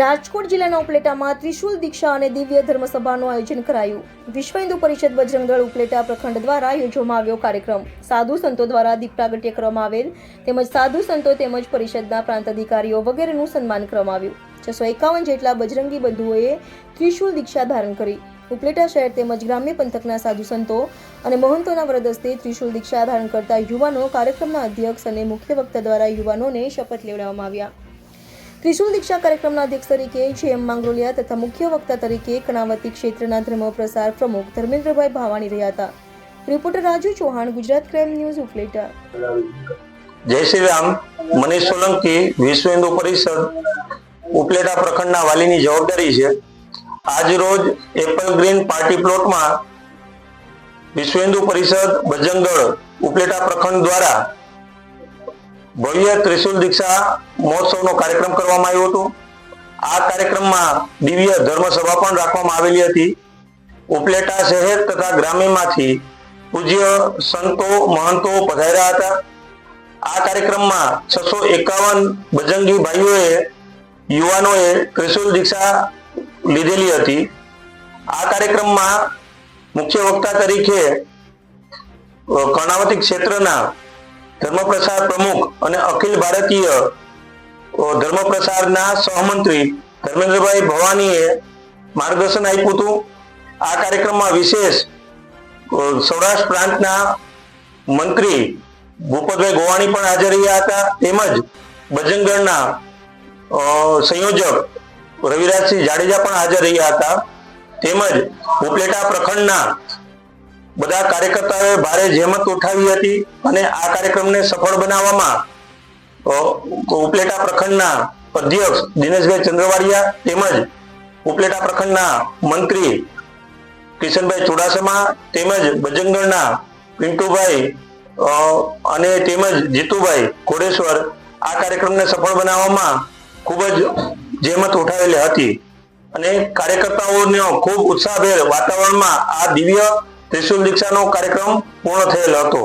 રાજકોટ જિલ્લાના ઉપલેટામાં ત્રિશુલ દીક્ષા અને દિવ્ય ધર્મસભાનું આયોજન કરાયું. વિશ્વ હિન્દુ પરિષદ બજરંગ દળ ઉપલેટા પ્રખંડ દ્વારા યોજવામાં આવ્યો કાર્યક્રમ. સાધુ સંતો દ્વારા દીપ પ્રાગટ્ય કરવામાં આવેલ. તેમજ સાધુ સંતો તેમજ પરિષદના પ્રાંત અધિકારીઓ વગેરેનું સન્માન કરવામાં આવ્યું. છસો એકાવન જેટલા બજરંગી બંધુઓએ ત્રિશુલ દીક્ષા ધારણ કરી. ઉપલેટા શહેર તેમજ ગ્રામ્ય પંથકના સાધુ સંતો અને મહંતોના વરદસ્તે ત્રિશુલ દીક્ષા ધારણ કરતા યુવાનો કાર્યક્રમના અધ્યક્ષ અને મુખ્ય વક્તા દ્વારા યુવાનોને શપથ લેવડાવવામાં આવ્યા. ત્રિશુલ દીક્ષા કાર્યક્રમના અધ્યક્ષ તરીકે જે એમ માંગરોલિયા તથા મુખ્ય વક્તા તરીકે કણાવતી ક્ષેત્રના ધર્મ પ્રસાર પ્રમુખ ધર્મેન્દ્રભાઈ ભાવાણી રહ્યા હતા. Reporter Raju Chauhan, Gujarat crime news, Upleta. જય શ્રી રામ. મનીષ સોલંકી, વિશ્વ હિન્દુ પરિષદ, ઉપલેટા પ્રખંડના વાલીની જવાબદારી છે. આજ રોજ એપલ ગ્રીન પાર્ટી પ્લોટમાં વિશ્વ હિન્દુ પરિષદ બજરંગદળ ઉપલેટા પ્રખંડ દ્વારા ભવ્ય ત્રિશુલ દીક્ષા મહોત્સવનો કાર્યક્રમ કરવામાં આવ્યો હતો. આ કાર્યક્રમમાં દિવ્ય ધર્મસભા પણ રાખવામાં આવેલી હતી. ઉપલેટા શહેર તથા ગ્રામ્યમાંથી પૂજ્ય સંતો, મહંતો પધાર્યા હતા. આ કાર્યક્રમમાં છસો એકાવન બજંગી ભાઈઓએ યુવાનોએ ત્રિશુલ દીક્ષા લીધેલી હતી. આ કાર્યક્રમમાં મુખ્ય વક્તા તરીકે કર્ણાવતી ક્ષેત્રના ધર્મ પ્રસાર પ્રમુખ અને અખિલ ભારતીય ધર્મપ્રસારના ધર્મ સહમંત્રી ધર્મેન્દ્રભાઈ ભવાનીએ માર્ગદર્શન આપ્યું હતું. આ કાર્યક્રમમાં વિશેષ સૌરાષ્ટ્ર પ્રાંતના મંત્રી ભૂપતભાઈ ગોવાણી પણ હાજર રહ્યા હતા. તેમજ બજરંગગઢના સંયોજક રવિરાજસિંહ જાડેજા પણ હાજર રહ્યા હતા. તેમજ ઉપલેટા પ્રખંડના બધા કાર્યકર્તાઓએ ભારે જહેમત ઉઠાવી હતી અને આ કાર્યક્રમને સફળ બનાવવામાં ઉપલેટા પ્રખંડના અધ્યક્ષ દિનેશભાઈ ચંદ્રવાડિયા તેમજ ઉપલેટા પ્રખંડના મંત્રી કિશનભાઈ ચુડાસમા તેમજ બજરંગગઢના પિન્ટુભાઈ અને તેમજ જીતુભાઈ ઘોડેશ્વર આ કાર્યક્રમને સફળ બનાવવામાં ખૂબ જ જહેમત ઉઠાવેલી હતી. અને કાર્યકર્તાઓનો ખૂબ ઉત્સાહભેર વાતાવરણમાં આ દિવ્ય ત્રિશુલ દીક્ષાનો કાર્યક્રમ પૂર્ણ થયેલ હતો